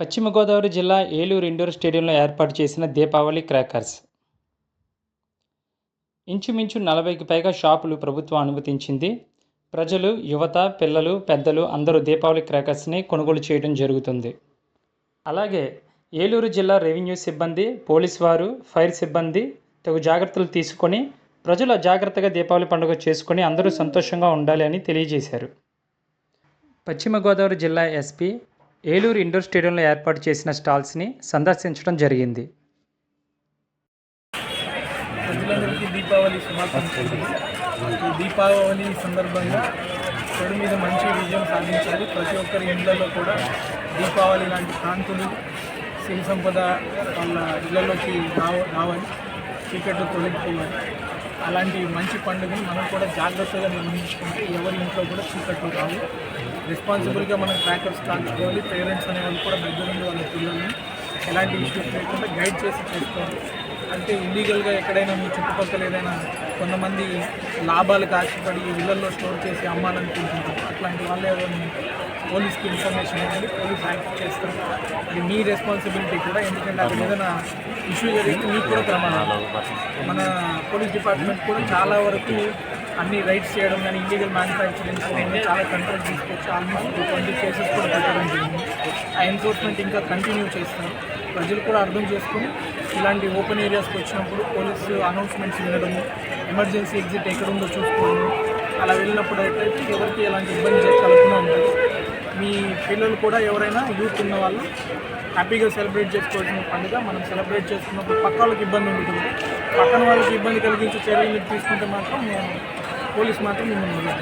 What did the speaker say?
పశ్చిమ గోదావరి జిల్లా ఏలూరు ఇండోర్ స్టేడియంలో ఏర్పాటు చేసిన దీపావళి క్రాకర్స్. ఇంచుమించు నలభైకి పైగా షాపులు ప్రభుత్వం అనుమతించింది. ప్రజలు యువత పిల్లలు పెద్దలు అందరూ దీపావళి క్రాకర్స్ని కొనుగోలు చేయడం జరుగుతుంది. అలాగే ఏలూరు జిల్లా రెవెన్యూ సిబ్బంది పోలీస్ వారు ఫైర్ సిబ్బంది తగు జాగ్రత్తలు తీసుకొని ప్రజలు జాగ్రత్తగా దీపావళి పండుగ చేసుకొని అందరూ సంతోషంగా ఉండాలి అని తెలియజేశారు. పశ్చిమ గోదావరి జిల్లా ఎస్పీ ఏలూరు ఇండోర్ స్టేడియంలో ఏర్పాటు చేసిన స్టాల్స్ని సందర్శించడం జరిగింది. ప్రజలందరికీ దీపావళి శుభాకాంక్షలు. ఈ దీపావళి సందర్భంగా చెడు మీద మంచి విజయం సాధించాలి. ప్రతి ఒక్కరి ఇళ్ళలో కూడా దీపావళి లాంటి కాంతులు సిరి సంపద వాళ్ళ ఇళ్ళలోకి రావ రావాలి. చీకట్లు తొలగిపోవాలి. అలాంటి మంచి పండుగని మనం కూడా జాగ్రత్తగా నిర్వహించుకుంటే ఎవరి ఇంట్లో కూడా చీకట్లు రావు. రెస్పాన్సిబుల్గా మనం క్రాకర్స్ కాల్చుకోవాలి పేరెంట్స్ అనేవాళ్ళు కూడా దగ్గరుండి వాళ్ళ పిల్లల్ని ఎలాంటి ఇష్యూస్ లేకుండా గైడ్ చేసి చేసుకోవాలి అంటే ఇల్లీగల్గా ఎక్కడైనా మీ చుట్టుపక్కల ఏదైనా కొంతమంది లాభాలకు ఆశపడి ఇళ్ళలో స్టోర్ చేసి అమ్మాలనుకుంటుంటారు అట్లాంటి వాళ్ళు ఎవరైనా పోలీస్కి ఇన్ఫర్మేషన్ ఇవ్వండి. పోలీస్ యాక్ట్ చేస్తారు. అది మీ రెస్పాన్సిబిలిటీ కూడా. ఎందుకంటే అక్కడ ఏదైనా ఇష్యూ జరిగితే మీకు కూడా ప్రమాదం మన పోలీస్ డిపార్ట్మెంట్ కూడా చాలా వరకు అన్ని రైట్స్ చేయడం కానీ ఇల్లీగల్ మ్యానుఫ్యాక్చరింగ్ చాలా కంట్రోల్ తీసుకొచ్చి ఆల్మోస్ట్ ట్వంటీ కేసెస్ కూడా పెట్టడం జరిగింది. ఆ ఎన్ఫోర్స్మెంట్ ఇంకా కంటిన్యూ చేస్తున్నాం ప్రజలు కూడా అర్థం చేసుకుని ఇలాంటి ఓపెన్ ఏరియాస్కి వచ్చినప్పుడు పోలీసు అనౌన్స్మెంట్స్ వినడము ఎమర్జెన్సీ ఎగ్జిట్ ఎక్కడ ఉందో చూసుకోవడము అలా వెళ్ళినప్పుడు అయితే ఎవరికి ఎలాంటి ఇబ్బంది చే- కలగకుండా ఉంటుంది మీ పిల్లలు కూడా ఎవరైనా యూత్ ఉన్న వాళ్ళు హ్యాపీగా సెలబ్రేట్ చేసుకోవాల్సిన పండుగ. మనం సెలబ్రేట్ చేసుకున్నప్పుడు పక్క వాళ్ళకి ఇబ్బంది ఉంటుంది పక్కన వాళ్ళకి ఇబ్బంది కలిగించే చర్యలు తీసుకుంటే మాత్రం పోలీస్ మాత్రం మిమ్మల్ని